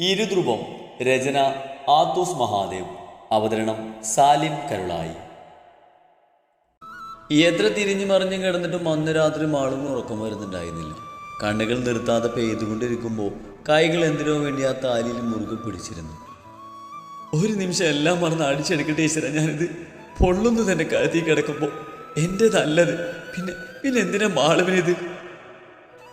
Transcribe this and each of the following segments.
ഇരുധ്രുവം രചന ആത്തൂസ് മഹാദേവ്. അവതരണം സാലിം കരുളായി. എത്ര തിരിഞ്ഞു മറിഞ്ഞു കിടന്നിട്ടും അന്ന് രാത്രി മാളും ഉറക്കം വരുന്നുണ്ടായിരുന്നില്ല. കണ്ണുകൾ നിർത്താതെ പെയ്തുകൊണ്ടിരിക്കുമ്പോൾ കൈകൾ എന്തിനോ വേണ്ടി ആ താലിയിൽ മുറുകെ പിടിച്ചിരുന്നു. ഒരു നിമിഷം എല്ലാം മറന്ന് അടിച്ചെടുക്കട്ടെ ഈശ്വര ഞാനിത് പൊള്ളുന്നു തന്നെ കഴുത്തി കിടക്കുമ്പോൾ എന്റെതല്ലത് പിന്നെ പിന്നെ എന്തിനാ മാളുവിനിത്?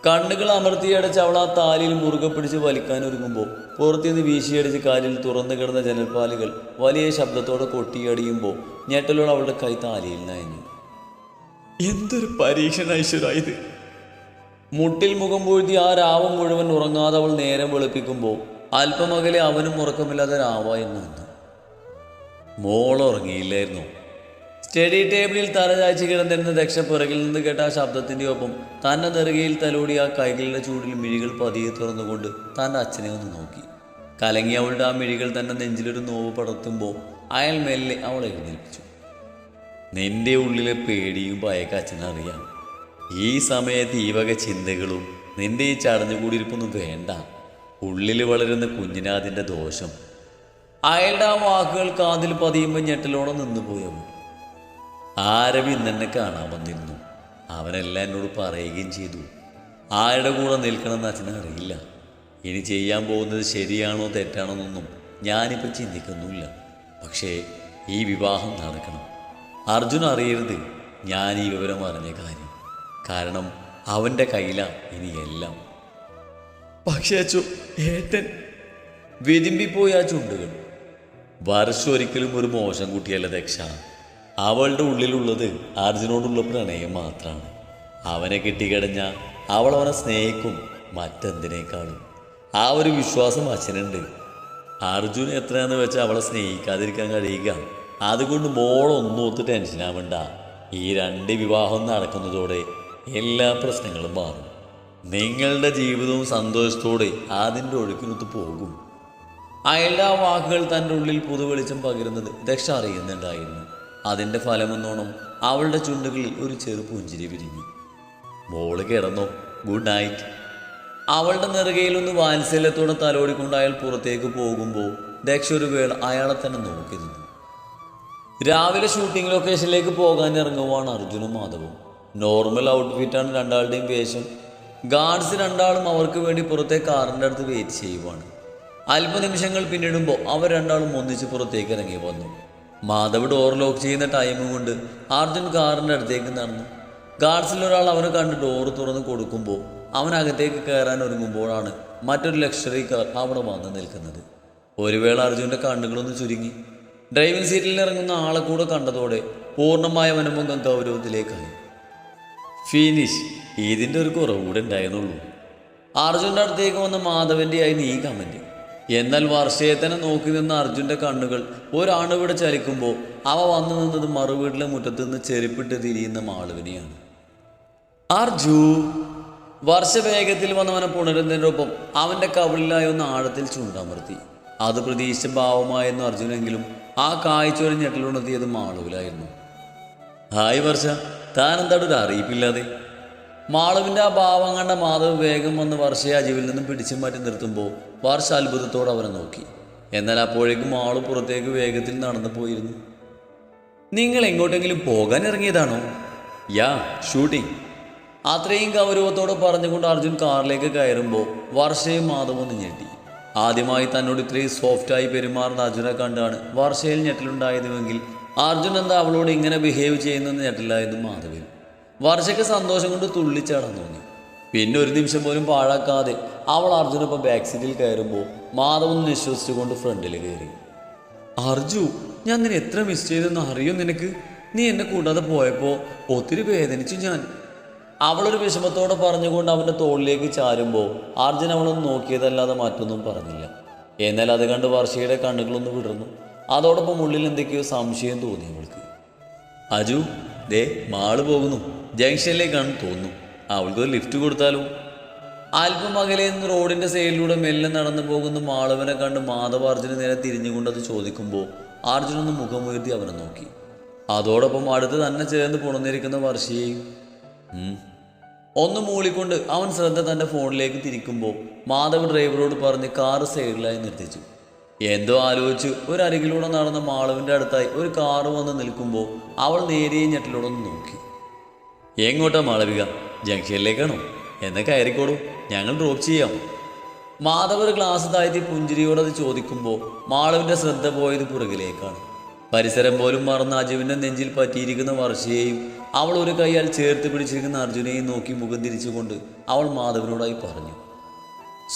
കണ്ണുകൾ അമർത്തിയടച്ച് അവൾ ആ താലിയിൽ മുറുകെ പിടിച്ച് വലിക്കാൻ ഒരുങ്ങുമ്പോൾ പുറത്തുനിന്ന് വീശിയടിച്ച് കാലിൽ തുറന്നു കിടന്ന ജനൽപ്പാലുകൾ വലിയ ശബ്ദത്തോടെ കൊട്ടിയടിയുമ്പോൾ ഞെട്ടലോട് അവളുടെ കൈ താലിയിൽ നയഞ്ഞു എന്തൊരു പരീക്ഷണ ഈശ്വര മുട്ടിൽ മുഖം പൂഴ്ത്തി ആ രാവം മുഴുവൻ ഉറങ്ങാതെ അവൾ നേരം വെളുപ്പിക്കുമ്പോൾ അല്പമകലെ അവനും ഉറക്കമില്ലാതെ രാവായിരുന്നു മോൾ ഉറങ്ങിയില്ലായിരുന്നു. സ്റ്റഡി ടേബിളിൽ തല ചായ്ച്ച് കിടന്നിരുന്ന ദക്ഷ പിറകിൽ നിന്ന് കേട്ട ആ ശബ്ദത്തിന്റെ ഒപ്പം തന്റെ നെറുകയിൽ തലോടി ആ കൈകളുടെ ചൂടിൽ മിഴികൾ പതിയെ തുറന്നുകൊണ്ട് തന്റെ അച്ഛനെ ഒന്ന് നോക്കി. കലങ്ങി അവളുടെ ആ മിഴികൾ തന്റെ നെഞ്ചിലൊരു നോവ് പടർത്തുമ്പോൾ അയാൾ മെല്ലെ അവളെ എഴുന്നേൽപ്പിച്ചു. നിന്റെ ഉള്ളിലെ പേടിയും ഭയക്ക അച്ഛനറിയാം ഈ സമയത്ത് ഈ വക ചിന്തകളും നിന്റെ ഈ ചടഞ്ഞുകൂടിയിരിപ്പൊന്നും വേണ്ട. ഉള്ളിൽ വളരുന്ന കുഞ്ഞിനാതിന്റെ ദോഷം. അയാളുടെ ആ വാക്കുകൾ കാതിൽ പതിയുമ്പോൾ ഞെട്ടലോടെ നിന്നുപോയവൻ ആരവി ഇന്നെന്നെ കാണാൻ വന്നിരുന്നു. അവനെല്ലാം എന്നോട് പറയുകയും ചെയ്തു. ആരുടെ കൂടെ നിൽക്കണമെന്ന് അച്ഛനെ അറിയില്ല. ഇനി ചെയ്യാൻ പോകുന്നത് ശരിയാണോ തെറ്റാണോ എന്നൊന്നും ഞാനിപ്പോൾ ചിന്തിക്കുന്നുമില്ല. പക്ഷേ ഈ വിവാഹം നടക്കണം. അർജുൻ അറിയരുത്. ഞാൻ ഈ വിവരം അറിഞ്ഞ കാര്യം. കാരണം അവന്റെ കയ്യിലാണ് ഇനി എല്ലാം. പക്ഷേ അച്ചു ഏട്ടൻ. വിരുമ്പിപ്പോയി ആ ചുണ്ടുകൾ. വർഷം ഒരിക്കലും ഒരു മോശം കുട്ടിയല്ല ദക്ഷ? അവളുടെ ഉള്ളിലുള്ളത് അർജുനോടുള്ള പ്രണയം മാത്രമാണ് അവനെ കിട്ടിക്കഴിഞ്ഞ അവൾ അവനെ സ്നേഹിക്കും മറ്റെന്തിനേക്കാളും. ആ ഒരു വിശ്വാസം അച്ഛനുണ്ട്. അർജുൻ എത്രയാണെന്ന് വെച്ചാൽ അവളെ സ്നേഹിക്കാതിരിക്കാൻ കഴിയുക. അതുകൊണ്ട് മോളൊന്നും ഒത്ത് ടെൻഷനാവണ്ട ഈ രണ്ട് വിവാഹം നടക്കുന്നതോടെ എല്ലാ പ്രശ്നങ്ങളും മാറും. നിങ്ങളുടെ ജീവിതവും സന്തോഷത്തോടെ അതിന്റെ ഒഴുക്കിനൊത്ത് പോകും. ആ വാക്കുകൾ തന്റെ ഉള്ളിൽ പുതുവെളിച്ചം പകരുന്നത് ദക്ഷ അറിയുന്നുണ്ടായിരുന്നു. അതിന്റെ ഫലമെന്നോണം അവളുടെ ചുണ്ടുകളിൽ ഒരു ചെറു പുഞ്ചിരി വിരിഞ്ഞു. മോൾ കിടന്നോ? ഗുഡ് നൈറ്റ് അവളുടെ നെറുകയിലൊന്ന് വാത്സല്യത്തോടെ തലോടിക്കൊണ്ട് അയാൾ പുറത്തേക്ക് പോകുമ്പോൾ ദക്ഷ ഒരു വേള അയാളെ തന്നെ നോക്കി നിന്നു. രാവിലെ ഷൂട്ടിംഗ് ലൊക്കേഷനിലേക്ക് പോകാൻ ഇറങ്ങുവാണ് അർജുനും മാധവും. നോർമൽ ഔട്ട്ഫിറ്റാണ് രണ്ടാളുടെയും വേഷം. ഗാർഡ്സ് രണ്ടാളും അവർക്ക് വേണ്ടി പുറത്തെ കാറിന്റെ അടുത്ത് വെയിറ്റ് ചെയ്യുവാണ്. അല്പനിമിഷങ്ങൾ പിന്നിടുമ്പോൾ അവർ രണ്ടാളും ഒന്നിച്ച് പുറത്തേക്ക് ഇറങ്ങി വന്നു. മാധവ് ഡോർ ലോക്ക് ചെയ്യുന്ന ടൈം കൊണ്ട് അർജുൻ കാറിന്റെ അടുത്തേക്ക് നടന്നു. ഗാർഡ്സിൽ ഒരാൾ അവനെ കണ്ട് ഡോർ തുറന്ന് കൊടുക്കുമ്പോൾ അവൻ അകത്തേക്ക് കയറാൻ ഒരുങ്ങുമ്പോഴാണ് മറ്റൊരു ലക്ഷറി കാർ അവിടെ വന്ന് നിൽക്കുന്നത്. ഒരു വേള അർജുന്റെ കണ്ണുകളൊന്ന് ചുരുങ്ങി. ഡ്രൈവിംഗ് സീറ്റിൽ ഇറങ്ങുന്ന ആളെ കൂടെ കണ്ടതോടെ പൂർണമായ വനമുഖം ഗൗരവത്തിലേക്കായി. ഫിനിഷ് ഇതിന്റെ ഒരു കുറവ് കൂടെ ഉണ്ടായിരുന്നുള്ളൂ. അർജുന്റെ അടുത്തേക്ക് വന്ന മാധവന്റെ ആയിരുന്നു ഈ കമന്റ് എന്നാൽ വർഷയെ തന്നെ നോക്കി നിന്ന അർജുന്റെ കണ്ണുകൾ. ഒരാണിവിടെ ചലിക്കുമ്പോൾ അവ വന്നു നിന്നത് മറുവീട്ടിലെ മുറ്റത്ത് നിന്ന് ചെരുപ്പിട്ട് തിരിയുന്ന മാളുവിനെയാണ്. അർജു വർഷ വേഗത്തിൽ വന്നവനെ പുണരുന്നതിനൊപ്പം അവന്റെ കവിളിലായി ഒന്ന് ആഴത്തിൽ ചൂണ്ടാമർത്തി. അത് പ്രതീക്ഷിച്ച ഭാവമായിരുന്നു അർജുനെങ്കിലും ആ കാഴ്ച ഒരു ഞെട്ടലുണർത്തിയത് മാളുവിലായിരുന്നു. ഹായ് വർഷ ഒരു അറിയിപ്പില്ലാതെ? മാളവിന്റെ ആ ഭാവം കണ്ട മാധവ് വേഗം വന്ന് വർഷയെ അജീവിൽ നിന്നും പിടിച്ചു മാറ്റി നിർത്തുമ്പോൾ വർഷ അത്ഭുതത്തോടെ അവനെ നോക്കി. എന്നാൽ അപ്പോഴേക്കും മാൾ പുറത്തേക്ക് വേഗത്തിൽ നടന്നു പോയിരുന്നു. നിങ്ങൾ എങ്ങോട്ടെങ്കിലും പോകാൻ ഇറങ്ങിയതാണോ? യാ ഷൂട്ടിംഗ്. അത്രയും ഗൗരവത്തോടെ പറഞ്ഞുകൊണ്ട് അർജുൻ കാറിലേക്ക് കയറുമ്പോൾ വർഷയും മാധവും ഒന്ന് ഞെട്ടി. ആദ്യമായി തന്നോട് ഇത്രയും സോഫ്റ്റായി പെരുമാറുന്ന അർജുനെ കണ്ടാണ് വർഷയിൽ ഞെട്ടലുണ്ടായതുമെങ്കിൽ അർജുൻ എന്താ അവളോട് ഇങ്ങനെ ബിഹേവ് ചെയ്യുന്നെന്ന് ഞെട്ടില്ലായിരുന്നു മാധവിൽ വർഷയ്ക്ക് സന്തോഷം കൊണ്ട് തുള്ളിച്ചാടാൻ തോന്നി. പിന്നെ ഒരു നിമിഷം പോലും പാഴാക്കാതെ അവൾ അർജുനൊപ്പം ബാക്ക് സീറ്റിൽ കയറുമ്പോൾ മാധവൻ നിശ്വസിച്ചുകൊണ്ട് ഫ്രണ്ടിൽ കയറി. അർജു ഞാൻ നിന്നെ എത്ര മിസ് ചെയ്തെന്ന് അറിയും നിനക്ക്? നീ എന്നെ കൂടാതെ പോയപ്പോൾ ഒത്തിരി വേദനിച്ചു ഞാൻ. അവളൊരു വിഷമത്തോടെ പറഞ്ഞുകൊണ്ട് അവന്റെ തോളിലേക്ക് ചാരുമ്പോൾ അർജുൻ അവളൊന്ന് നോക്കിയതല്ലാതെ മറ്റൊന്നും പറഞ്ഞില്ല. എന്നാൽ അത് കണ്ട് വർഷയുടെ കണ്ണുകളൊന്ന് വിടർന്നു. അതോടൊപ്പം ഉള്ളിൽ എന്തൊക്കെയോ സംശയം തോന്നി അവൾക്ക് അജു ദേ മാൾ പോകുന്നു. ജംഗ്ഷനിലേക്കാണെന്ന് തോന്നുന്നു. അവൾക്ക് ഒരു ലിഫ്റ്റ് കൊടുത്താലോ? അല്പം അകലെ നിന്ന് റോഡിന്റെ സൈഡിലൂടെ മെല്ലെ നടന്നു പോകുന്ന മാളവനെ കണ്ട് മാധവ അർജുന നേരെ തിരിഞ്ഞുകൊണ്ട് അത് ചോദിക്കുമ്പോൾ അർജുനൊന്ന് മുഖമുയർത്തി അവനെ നോക്കി. അതോടൊപ്പം അടുത്ത് തന്നെ ചേർന്ന് പുണർന്നിരിക്കുന്ന വർഷയെയും ഒന്ന് മൂളിക്കൊണ്ട് അവൻ ശ്രദ്ധ തന്റെ ഫോണിലേക്ക് തിരിക്കുമ്പോൾ മാധവ് ഡ്രൈവറോട് പറഞ്ഞ് കാറ് സൈഡിലായി നിർത്തിച്ചു. എന്തോ ആലോചിച്ച് ഒരു അരികിലൂടെ നടന്ന മാളവിന്റെ അടുത്തായി ഒരു കാറ് വന്ന് നിൽക്കുമ്പോൾ അവൾ നേരിയ ഞെട്ടിലൂടെ ഒന്ന് നോക്കി. എങ്ങോട്ടാ മാളവിക? ജംഗ്ഷനിലേക്കാണോ? എന്നെ കയറിക്കോളൂ. ഞങ്ങൾ ഡ്രോപ്പ് ചെയ്യാം. മാധവ് ഒരു ഗ്ലാസ് താഴ്ത്തി പുഞ്ചിരിയോട് അത് ചോദിക്കുമ്പോൾ മാളവിന്റെ ശ്രദ്ധ പോയത് പുറകിലേക്കാണ്. പരിസരം പോലും മറന്ന അജുവിന്റെ നെഞ്ചിൽ പറ്റിയിരിക്കുന്ന വർഷയെയും അവൾ ഒരു കൈയാൽ ചേർത്ത് പിടിച്ചിരിക്കുന്ന അർജുനെയും നോക്കി മുഖം തിരിച്ചുകൊണ്ട് അവൾ മാധവനോടായി പറഞ്ഞു.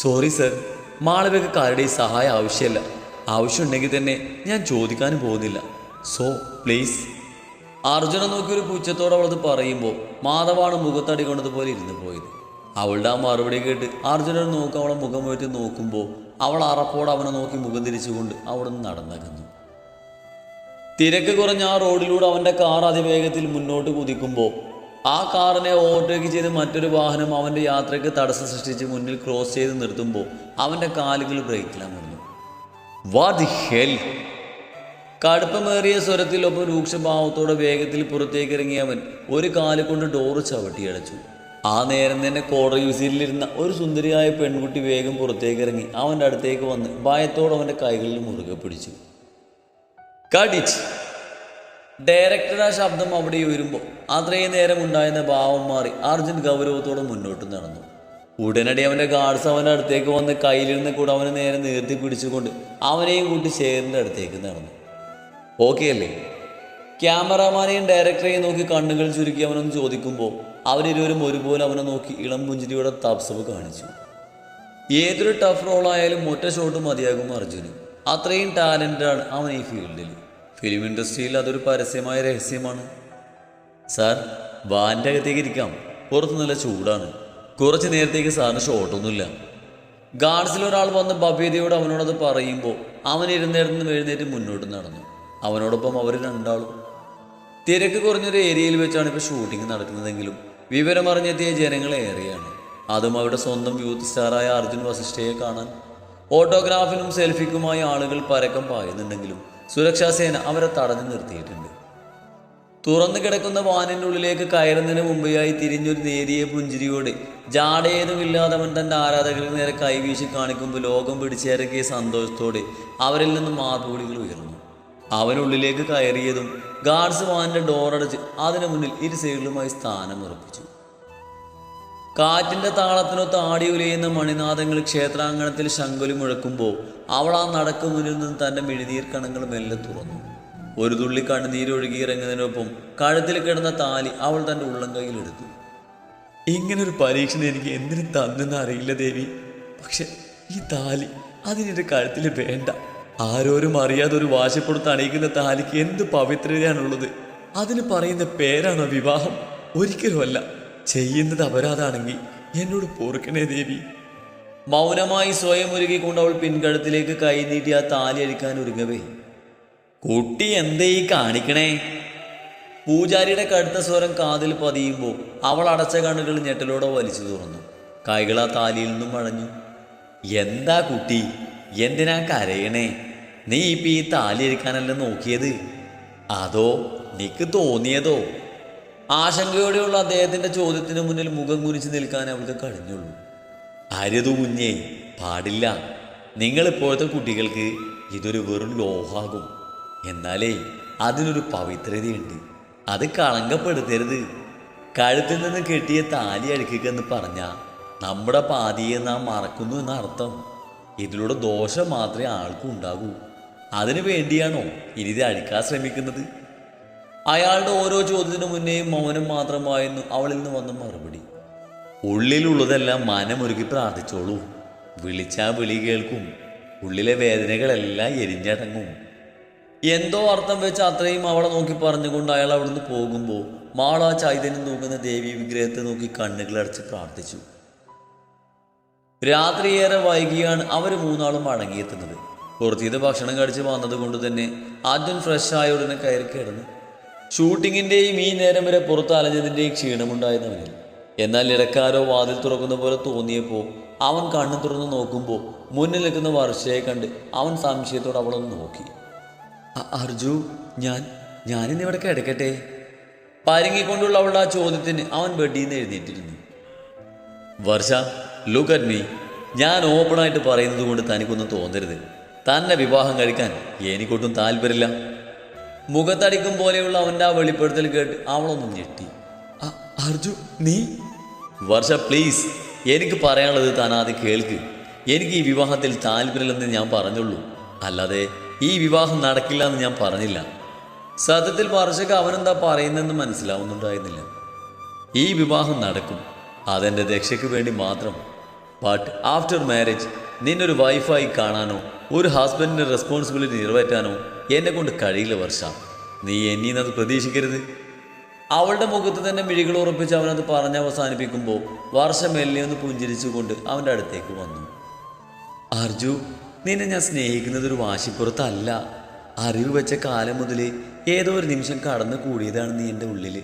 സോറി സർ മാളവിക കാരുടെയും സഹായം ആവശ്യമല്ല. ആവശ്യമുണ്ടെങ്കിൽ തന്നെ ഞാൻ ചോദിക്കാനും പോകുന്നില്ല. സോ പ്ലീസ് അർജുന നോക്കി ഒരു പുച്ഛത്തോടെ അവളത് പറയുമ്പോൾ മാധവാണ് മുഖത്തടി കൊണ്ടതുപോലെ ഇരുന്ന് പോയത്. അവളുടെ ആ മറുപടി കേട്ട് അർജുനൻ നോക്കി അവളെ മുഖം പോയിട്ട് നോക്കുമ്പോൾ അവൾ അറപ്പോടെ അവനെ നോക്കി മുഖം തിരിച്ചുകൊണ്ട് അവിടെ നിന്ന് നടന്നകന്നു. തിരക്ക് കുറഞ്ഞ ആ റോഡിലൂടെ അവന്റെ കാർ അതിവേഗത്തിൽ മുന്നോട്ട് കുതിക്കുമ്പോൾ ആ കാറിനെ ഓവർടേക്ക് ചെയ്ത് മറ്റൊരു വാഹനം അവന്റെ യാത്രയ്ക്ക് തടസ്സം സൃഷ്ടിച്ച് മുന്നിൽ ക്രോസ് ചെയ്ത് നിർത്തുമ്പോൾ അവന്റെ കാലുകൾ ബ്രേക്കിലമർന്നു വാ ദി ഹെൽ കടുപ്പമേറിയ സ്വരത്തിലൊപ്പം രൂക്ഷഭാവത്തോടെ വേഗത്തിൽ പുറത്തേക്ക് ഇറങ്ങിയ അവൻ ഒരു കാൽ കൊണ്ട് ഡോറ് ചവിട്ടിയടച്ചു. ആ നേരം തന്നെ കോടർ യൂസിലിരുന്ന ഒരു സുന്ദരിയായ പെൺകുട്ടി വേഗം പുറത്തേക്ക് ഇറങ്ങി അവന്റെ അടുത്തേക്ക് വന്ന് ഭയത്തോടെ അവന്റെ കൈകളിൽ മുറുകെ പിടിച്ചു. കടിച്ച്. ഡയറക്ടർ ആ ശബ്ദം അവിടെ ഉയരുമ്പോൾ അത്രയും നേരം ഉണ്ടായിരുന്ന ഭാവം മാറി അർജുൻ ഗൗരവത്തോടെ മുന്നോട്ട് നടന്നു. ഉടനടി അവന്റെ ഗാർഡ്സ് അവന്റെ അടുത്തേക്ക് വന്ന് കയ്യിലിരുന്ന് കൂടെ അവനെ നേരെ നീർത്തി പിടിച്ചുകൊണ്ട് അവനെയും കൂട്ടി ഷെയറിന്റെ അടുത്തേക്ക് നടന്നു. ഓക്കെ അല്ലേ? ക്യാമറാമാനെയും ഡയറക്ടറെയും നോക്കി കണ്ണുകൾ ചുരുക്കി അവനൊന്ന് ചോദിക്കുമ്പോൾ അവരിരുവരും ഒരുപോലെ അവനെ നോക്കി ഇളം പുഞ്ചിരിയുടെ തപ്സവ് കാണിച്ചു. ഏതൊരു ടഫ് റോളായാലും ഒറ്റ ഷോട്ട് മതിയാകും അർജുന്. അത്രയും ടാലന്റാണ് അവൻ ഈ ഫീൽഡിൽ ഫിലിം ഇൻഡസ്ട്രിയിൽ അതൊരു പരസ്യമായ രഹസ്യമാണ്. സാർ വാന്റെ അകത്തേക്ക് ഇരിക്കാം. പുറത്ത് നല്ല ചൂടാണ്. കുറച്ച് നേരത്തേക്ക് സാറിന് ഷോട്ടൊന്നുമില്ല ഗാർഡ്സിൽ ഒരാൾ വന്ന് ഭവ്യതയോട് അവനോടത് പറയുമ്പോൾ അവൻ ഇരുന്നിടന്ന് എഴുന്നേറ്റ് മുന്നോട്ട് നടന്നു. അവനോടൊപ്പം അവർ രണ്ടാളും. തിരക്ക് കുറഞ്ഞൊരു ഏരിയയിൽ വെച്ചാണ് ഇപ്പോൾ ഷൂട്ടിംഗ് നടക്കുന്നതെങ്കിലും വിവരമറിഞ്ഞെത്തിയ ജനങ്ങൾ ഏറെയാണ്. അതും അവരുടെ സ്വന്തം യൂത്ത് സ്റ്റാറായ അർജുൻ വസിഷ്ഠയെ കാണാൻ. ഓട്ടോഗ്രാഫിനും സെൽഫിക്കുമായി ആളുകൾ പരക്കം പായുന്നുണ്ടെങ്കിലും സുരക്ഷാ സേന അവരെ തടഞ്ഞു നിർത്തിയിട്ടുണ്ട്. തുറന്നു കിടക്കുന്ന വാനിന്റെ ഉള്ളിലേക്ക് കയറുന്നതിന് മുമ്പെയായി തിരിഞ്ഞൊരു നേരിയ പുഞ്ചിരിയോടെ ജാടയേതുമില്ലാതെ അവൻ തന്റെ ആരാധകരിൽ നേരെ കൈവീശി കാണിക്കുമ്പോൾ ലോകം പിടിച്ചേറക്കിയ സന്തോഷത്തോടെ അവരിൽ നിന്ന് മാർപ്പുവിളികൾ ഉയർന്നു. അവനുള്ളിലേക്ക് കയറിയതും ഗാർഡ്സ് വാനിന്റെ ഡോറടച്ച് അതിനു മുന്നിൽ ഇരു സൈഡിലുമായി സ്ഥാനം ഉറപ്പിച്ചു. കാറ്റിന്റെ താളത്തിനൊത്ത് ആടി ഉലയുന്ന മണിനാഥങ്ങൾ ക്ഷേത്രാങ്കണത്തിൽ ശങ്കുലി മുഴക്കുമ്പോൾ അവൾ ആ നടക്കു മുന്നിൽ നിന്ന് തന്റെ മെഴുതീർ കണങ്ങൾ മെല്ലെ തുറന്നു. ഒരു തുള്ളി കണ്ണുനീരൊഴുകി ഇറങ്ങുന്നതിനൊപ്പം കഴുത്തിൽ കിടന്ന താലി അവൾ തന്റെ ഉള്ളം കയ്യിലെടുത്തു ഇങ്ങനൊരു പരീക്ഷണം എനിക്ക് എന്തിനു തന്നെന്ന് അറിയില്ല ദേവി. പക്ഷെ ഈ താലി അതിനൊരു കഴുത്തിൽ വേണ്ട. ആരോരും അറിയാതെ ഒരു വാശിപ്പുറത്ത് അണിയിക്കുന്ന താലിക്ക് എന്ത് പവിത്രതയാണുള്ളത്? അതിന് പറയുന്ന പേരാണോ വിവാഹം? ഒരിക്കലുമല്ല. ചെയ്യുന്നത് അപരാധാണെങ്കിൽ എന്നോട് പൊറുക്കണേ ദേവി. മൗനമായി സ്വയം ഒരുക്കിക്കൊണ്ട് അവൾ പിൻകഴുത്തിലേക്ക് കൈ നീട്ടി ആ താലി അഴിക്കാൻ ഒരുങ്ങവേ. കുട്ടി എന്തേ കാണിക്കണേ? പൂജാരിയുടെ കടുത്ത സ്വരം കാതിൽ പതിയുമ്പോൾ അവൾ അടച്ച കണ്ണുകൾ ഞെട്ടലോടെ വലിച്ചു തുറന്നു. കൈകൾ ആ താലിയിൽ നിന്നും മഴഞ്ഞു എന്താ കുട്ടി? എന്തിനാ കരയണേ? നീ ഇപ്പൊ ഈ താലി എടുക്കാനല്ല നോക്കിയത്? അതോ നിക്ക് തോന്നിയതോ? ആശങ്കയോടെയുള്ള അദ്ദേഹത്തിന്റെ ചോദ്യത്തിന് മുന്നിൽ മുഖം കുനിച്ച് നിൽക്കാൻ അവൾക്ക് കഴിഞ്ഞുള്ളൂ. അരുത് കുഞ്ഞേ പാടില്ല. നിങ്ങൾ ഇപ്പോഴത്തെ കുട്ടികൾക്ക് ഇതൊരു വെറും ലോഹാകും. എന്നാലേ അതിനൊരു പവിത്രതയുണ്ട്. അത് കളങ്കപ്പെടുത്തരുത്. കഴുത്തിൽ നിന്ന് കെട്ടിയ താലി അഴുക്കുക എന്ന് പറഞ്ഞാൽ നമ്മുടെ പാതിയെ നാം മറക്കുന്നു എന്നർത്ഥം. ഇതിലൂടെ ദോഷം മാത്രമേ ആൾക്കും ഉണ്ടാകൂ. അതിനു വേണ്ടിയാണോ ഇനി ഇത് അഴിക്കാൻ ശ്രമിക്കുന്നത്? അയാളുടെ ഓരോ ചോദ്യത്തിനു മുന്നേയും മൗനം മാത്രമായിരുന്നു അവളിൽ നിന്ന് വന്ന മറുപടി. ഉള്ളിലുള്ളതെല്ലാം മനമൊരുക്കി പ്രാർത്ഥിച്ചോളൂ. വിളിച്ചാ വിളി കേൾക്കും. ഉള്ളിലെ വേദനകളെല്ലാം എരിഞ്ഞടങ്ങും. എന്തോ അർത്ഥം വെച്ച് അത്രയും അവളെ നോക്കി പറഞ്ഞുകൊണ്ട് അയാൾ അവിടുന്ന് പോകുമ്പോൾ മാള ചൈതന്യം നോക്കുന്ന ദേവി വിഗ്രഹത്തെ നോക്കി കണ്ണുകളടച്ച് പ്രാർത്ഥിച്ചു. രാത്രിയേറെ വൈകിയാണ് അവർ മൂന്നാളും മടങ്ങിയെത്തുന്നത് പുറത്തീത് ഭക്ഷണം കഴിച്ച് വന്നത് കൊണ്ട് തന്നെ ആദ്യം ഫ്രഷായ ഉടനെ കയറി കിടന്നു. ഷൂട്ടിങ്ങിന്റെയും ഈ നേരം വരെ പുറത്ത് അലഞ്ഞതിന്റെയും ക്ഷീണമുണ്ടായിരുന്നവനിൽ. എന്നാൽ ഇടക്കാരോ വാതിൽ തുറക്കുന്ന പോലെ തോന്നിയപ്പോൾ അവൻ കണ്ണു തുറന്ന് നോക്കുമ്പോൾ മുന്നിൽ നിൽക്കുന്ന വർഷയെ കണ്ട് അവൻ സംശയത്തോടെ അവളൊന്ന് നോക്കി. "അ- അർജു ഞാൻ ഞാനിന്ന് ഇവിടെ കിടക്കട്ടെ? പരുങ്ങിക്കൊണ്ടുള്ള അവളുടെ ആ ചോദ്യത്തിന് അവൻ ബെഡിൽ നിന്ന് എഴുന്നേറ്റിരുന്നു. വർഷ ലുക്ക് മീ ഞാൻ ഓപ്പണായിട്ട് പറയുന്നത് കൊണ്ട് തനിക്കൊന്നും തോന്നരുത്. തന്നെ വിവാഹം കഴിക്കാൻ എനിക്കൊട്ടും താല്പര്യമില്ല. മുഖത്തടിക്കും പോലെയുള്ള അവന്റെ ആ വെളിപ്പെടുത്തൽ കേട്ട് അവളൊന്നും ഞെട്ടി. "അ- അർജു നീ? വർഷ പ്ലീസ് എനിക്ക് പറയാനുള്ളത് താൻ ആദ്യം കേൾക്ക്. എനിക്ക് ഈ വിവാഹത്തിൽ താല്പര്യമില്ലെന്ന് ഞാൻ പറഞ്ഞുള്ളൂ. അല്ലാതെ ഈ വിവാഹം നടക്കില്ല എന്ന് ഞാൻ പറഞ്ഞില്ല. സത്യത്തിൽ വർഷക്ക് അവനെന്താ പറയുന്നതെന്ന് മനസ്സിലാവുന്നുണ്ടായിരുന്നില്ല. ഈ വിവാഹം നടക്കും. അതെന്റെ രക്ഷയ്ക്ക് വേണ്ടി മാത്രം. ബട്ട് ആഫ്റ്റർ മാരേജ് നിന്നൊരു വൈഫായി കാണാനോ ഒരു ഹസ്ബൻഡിന്റെ റെസ്പോൺസിബിലിറ്റി നിറവേറ്റാനോ എന്നെ കൊണ്ട് കഴിയില്ല വർഷ. നീ എന്നീന്നത് പ്രതീക്ഷിക്കരുത്. അവളുടെ മുഖത്ത് തന്നെ മിഴികൾ ഉറപ്പിച്ച് അവനത് പറഞ്ഞ് അവസാനിപ്പിക്കുമ്പോൾ വർഷ മെല്ലെ ഒന്ന് പുഞ്ചിരിച്ചുകൊണ്ട് അവന്റെ അടുത്തേക്ക് വന്നു. അർജു നിന്നെ ഞാൻ സ്നേഹിക്കുന്നത് ഒരു വാശിപ്പുറത്തല്ല. അറിവ് വെച്ച കാലം മുതൽ ഏതോ ഒരു നിമിഷം കടന്നു കൂടിയതാണ് നീ എന്റെ ഉള്ളിൽ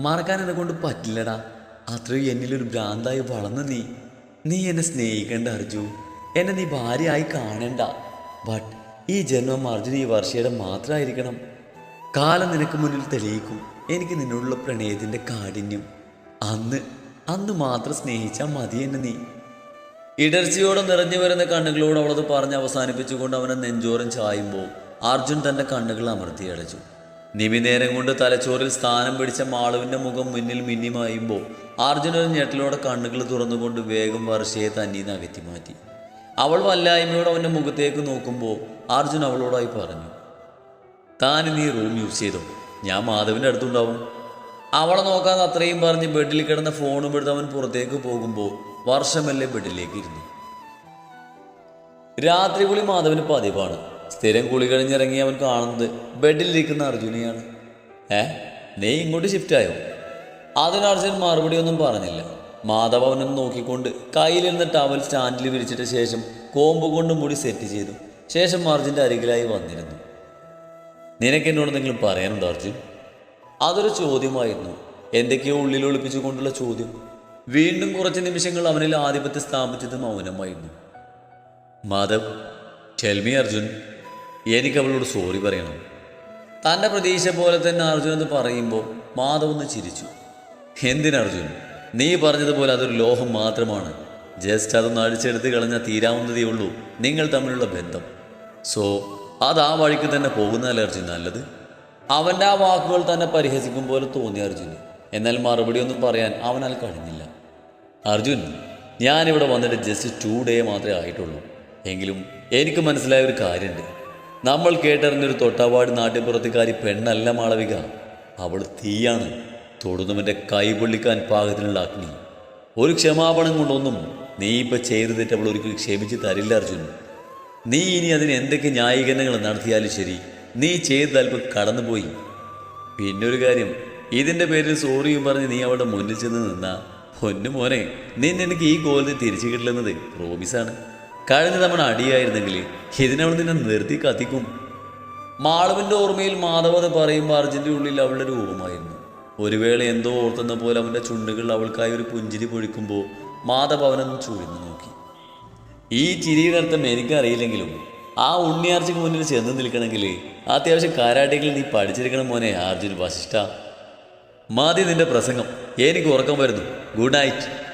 മറക്കാൻ എന്നെ കൊണ്ട് പറ്റില്ലടാ. അത്രയും എന്നിലൊരു ഭ്രാന്തായി വളർന്ന് നീ. നീ എന്നെ സ്നേഹിക്കേണ്ട അർജു. എന്നെ നീ ഭാര്യയായി കാണണ്ട. ബട്ട് ഈ ജന്മം അർജുന ഈ വർഷയുടെ മാത്രമായിരിക്കണം. കാലം നിനക്ക് മുന്നിൽ തെളിയിക്കും. എനിക്ക് നിന്നോടുള്ള പ്രണയത്തിന്റെ കാഠിന്യം. അന്ന് അന്ന് മാത്രം സ്നേഹിച്ചാൽ മതി എന്നെ നീ. ഇടർച്ചയോടെ നിറഞ്ഞു വരുന്ന കണ്ണുകളോട് അവളത് പറഞ്ഞ് അവസാനിപ്പിച്ചുകൊണ്ട് അവനെ നെഞ്ചോറും ചായുമ്പോൾ അർജുൻ തന്റെ കണ്ണുകൾ അമർത്തി അടച്ചു നിമിനേരം കൊണ്ട് തലച്ചോറിൽ സ്ഥാനം പിടിച്ച മാളുവിന്റെ മുഖം മുന്നിൽ മിന്നിമായുമ്പോൾ അർജുന ഒരു ഞെട്ടലോടെ കണ്ണുകൾ തുറന്നുകൊണ്ട് വേഗം വർഷയെ തന്നീന്ന് അകറ്റി മാറ്റി. അവൾ വല്ലായ്മയോടെ അവന്റെ മുഖത്തേക്ക് നോക്കുമ്പോൾ അർജുൻ അവളോടായി പറഞ്ഞു താൻ നീ റൂം യൂസ് ചെയ്തോ? ഞാൻ മാധവിന്റെ അടുത്തുണ്ടാവും. അവളെ നോക്കാതെ അത്രയും പറഞ്ഞ് ബെഡിൽ കിടന്ന ഫോണും എടുത്ത് അവൻ പുറത്തേക്ക് പോകുമ്പോൾ വർഷമല്ലേ ബെഡിലേക്ക് ഇരുന്നു. രാത്രി കുളി മാധവന് പതിവാണ്. സ്ഥിരം കുളി കഴിഞ്ഞിറങ്ങി അവൻ കാണുന്നത് ബെഡിലിരിക്കുന്ന അർജുനെയാണ്. ഏ? നീ ഇങ്ങോട്ട് ഷിഫ്റ്റായോ അതിന് അർജുൻ മറുപടി ഒന്നും പറഞ്ഞില്ല. മാധവ് അവനൊന്ന് നോക്കിക്കൊണ്ട് കയ്യിലിരുന്ന ടവൽ സ്റ്റാൻഡിൽ വിരിച്ചിട്ട ശേഷം കോമ്പ് കൊണ്ട് മുടി സെറ്റ് ചെയ്തു. ശേഷം അർജുന്റെ അരികിലായി വന്നിരുന്നു. നിനക്ക് എന്നോട് എന്തെങ്കിലും പറയാനുണ്ടോ അർജുൻ? അതൊരു ചോദ്യമായിരുന്നു. എന്തൊക്കെയോ ഉള്ളിൽ ഒളിപ്പിച്ചുകൊണ്ടുള്ള ചോദ്യം. വീണ്ടും കുറച്ച് നിമിഷങ്ങൾ അവനിൽ ആധിപത്യം സ്ഥാപിച്ചത് മൗനമായിരുന്നു. Madhav tell me Arjun. എനിക്ക് അവളോട് സോറി പറയണം. തന്റെ പ്രതീക്ഷ പോലെ തന്നെ അർജുൻ എന്ന് പറയുമ്പോൾ മാധവ് ഒന്ന് ചിരിച്ചു. എന്തിനർജുൻ നീ പറഞ്ഞതുപോലെ അതൊരു ലോഹം മാത്രമാണ്. ജസ്റ്റ് അതൊന്ന് അടിച്ചെടുത്ത് കളഞ്ഞാൽ തീരാവുന്നതേ ഉള്ളൂ. നിങ്ങൾ തമ്മിലുള്ള ബന്ധം. സോ അത് ആ വഴിക്ക് തന്നെ പോകുന്നതല്ലേ അർജുൻ നല്ലത്? അവന്റെ ആ വാക്കുകൾ തന്നെ പരിഹസിക്കും പോലെ തോന്നി അർജുന്. എന്നാൽ മറുപടി ഒന്നും പറയാൻ അവനാൽ കഴിഞ്ഞില്ല. അർജുൻ ഞാനിവിടെ വന്നിട്ട് ജസ്റ്റ് ടു ഡേ മാത്രമേ ആയിട്ടുള്ളൂ. എങ്കിലും എനിക്ക് മനസ്സിലായ ഒരു കാര്യമുണ്ട്. നമ്മൾ കേട്ടറിഞ്ഞൊരു തൊട്ടാവാട് നാട്ടിൻപുറത്തുകാരി പെണ്ണല്ല മാളവിക. അവൾ തീയാണ് തൊടുന്നവന്റെ കൈ പൊള്ളിക്കാൻ പാകത്തിനുള്ള അഗ്നി ഒരു ക്ഷമാപണം കൊണ്ടൊന്നും നീ ഇപ്പം ചെയ്തു തെറ്റ് അവൾ ഒരിക്കലും ക്ഷമിച്ച് തരില്ല അർജുൻ. നീ ഇനി അതിന് എന്തൊക്കെ ന്യായീകരണങ്ങൾ നടത്തിയാലും ശരി നീ ചെയ്ത് അല്പം കടന്നുപോയി. പിന്നെ ഒരു കാര്യം ഇതിന്റെ പേരിൽ സോറിയും പറഞ്ഞ് നീ അവളുടെ മുന്നിൽ ചെന്ന് നിന്നാ. പൊന്നു മോനെ നിന്നെനിക്ക് ഈ കോലത്തിൽ തിരിച്ചു കിട്ടില്ലെന്നത് പ്രോമിസാണ് കഴിഞ്ഞ തവണ അടിയായിരുന്നെങ്കിൽ ഇതിനവൾ നിന്നെ നിർത്തി കത്തിക്കും. മാളവിന്റെ ഓർമ്മയിൽ മാധവത പറയുമ്പോൾ അർജുന്റെ ഉള്ളിൽ അവളുടെ രൂപമായിരുന്നു ഒരു വേള എന്തോ ഓർത്തുന്ന പോലെ അവന്റെ ചുണ്ടുകൾ അവൾക്കായി ഒരു പുഞ്ചിരി പൊഴിക്കുമ്പോൾ മാധവ് അവനൊന്ന് ചുഴിഞ്ഞു നോക്കി. ഈ ചിരിയുടെ അർത്ഥം എനിക്കറിയില്ലെങ്കിലും ആ ഉണ്ണിയാർച്ചയ്ക്ക് മുന്നിൽ ചെന്ന് നിൽക്കണമെങ്കിൽ അത്യാവശ്യം കാരാട്ടികൾ നീ പഠിച്ചിരിക്കണം മോനെ അർജുൻ വശിഷ്ഠ മതി നിന്റെ പ്രസംഗം. എനിക്ക് ഉറക്കം വരുന്നു. Good night.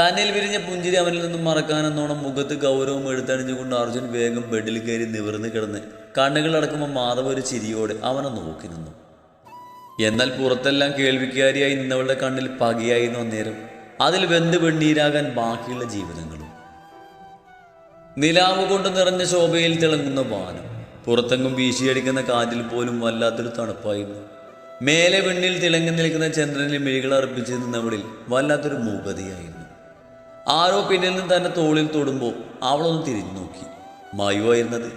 തന്നിൽ വിരിഞ്ഞ പുഞ്ചിരി അവനിൽ നിന്നും മറക്കാനെന്നോണം മുഖത്ത് ഗൗരവം എടുത്തണിഞ്ഞുകൊണ്ട് അർജുൻ വേഗം ബെഡിൽ കയറി നിവർന്ന് കിടന്ന് കണ്ണുകളടക്കുമ്പോൾ മാധവ് ഒരു ചിരിയോടെ അവനെ നോക്കി നിന്നു. എന്നാൽ പുറത്തെല്ലാം കേൾവിക്കാരിയായി നിന്നവളുടെ കണ്ണിൽ പകയായിരുന്നു അന്നേരം. അതിൽ വെന്ത് വെണ്ണീരാകാൻ ബാക്കിയുള്ള ജീവിതങ്ങളും നിലാവ് കൊണ്ട് നിറഞ്ഞ ശോഭയിൽ തിളങ്ങുന്ന വാനം. പുറത്തെങ്ങും വീശിയടിക്കുന്ന കാറ്റിൽ പോലും വല്ലാത്തൊരു തണുപ്പായിരുന്നു. മേലെ വെണ്ണിൽ തിളങ്ങി നിൽക്കുന്ന ചന്ദ്രനിൽ മിഴികൾ അർപ്പിച്ച് നിന്നവളിൽ വല്ലാത്തൊരു മൂകതയായിരുന്നു. ആരോ പിന്നിൽ നിന്ന് തന്നെ തോളിൽ തൊടുമ്പോൾ അവളൊന്ന് തിരിഞ്ഞു നോക്കി. മയുവായിരുന്നത്.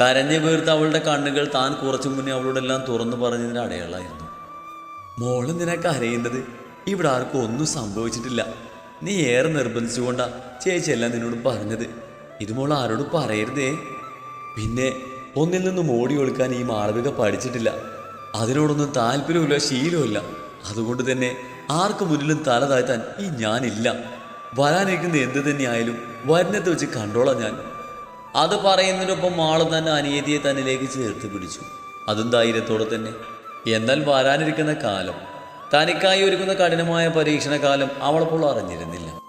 കരഞ്ഞു വീർത്ത അവളുടെ കണ്ണുകൾ താൻ കുറച്ചു മുന്നേ അവളോടെല്ലാം തുറന്നു പറഞ്ഞതിന് അടയാളായിരുന്നു മോൾ നിനക്ക് അറിയുന്നത് ഇവിടെ ആർക്കും ഒന്നും സംഭവിച്ചിട്ടില്ല. നീ ഏറെ നിർബന്ധിച്ചുകൊണ്ടാ ചേച്ചിയെല്ലാം നിന്നോട് പറഞ്ഞത്. ഇത് മോൾ ആരോട് പറയരുതേ. പിന്നെ ഒന്നിൽ നിന്നും ഓടി ഒളിക്കാൻ ഈ മാളവിക പഠിച്ചിട്ടില്ല. അതിനോടൊന്നും താല്പര്യമില്ല ശീലമില്ല അതുകൊണ്ട് തന്നെ ആർക്കു മുന്നിലും തല താഴ്ത്താൻ ഈ ഞാനില്ല. വരാനിരിക്കുന്ന എന്ത് തന്നെയായാലും വരുന്നത് വെച്ച് കണ്ടോളാം ഞാൻ. അത് പറയുന്നതിനൊപ്പം മാൾ തന്നെ അനിയതിയെ തന്നിലേക്ക് ചേർത്ത് പിടിച്ചു. അതും ധൈര്യത്തോടെ തന്നെ? എന്നാൽ വരാനിരിക്കുന്ന കാലം തനിക്കായി ഒരുക്കുന്ന കഠിനമായ പരീക്ഷണ കാലം അവളപ്പോൾ അറിഞ്ഞിരുന്നില്ല.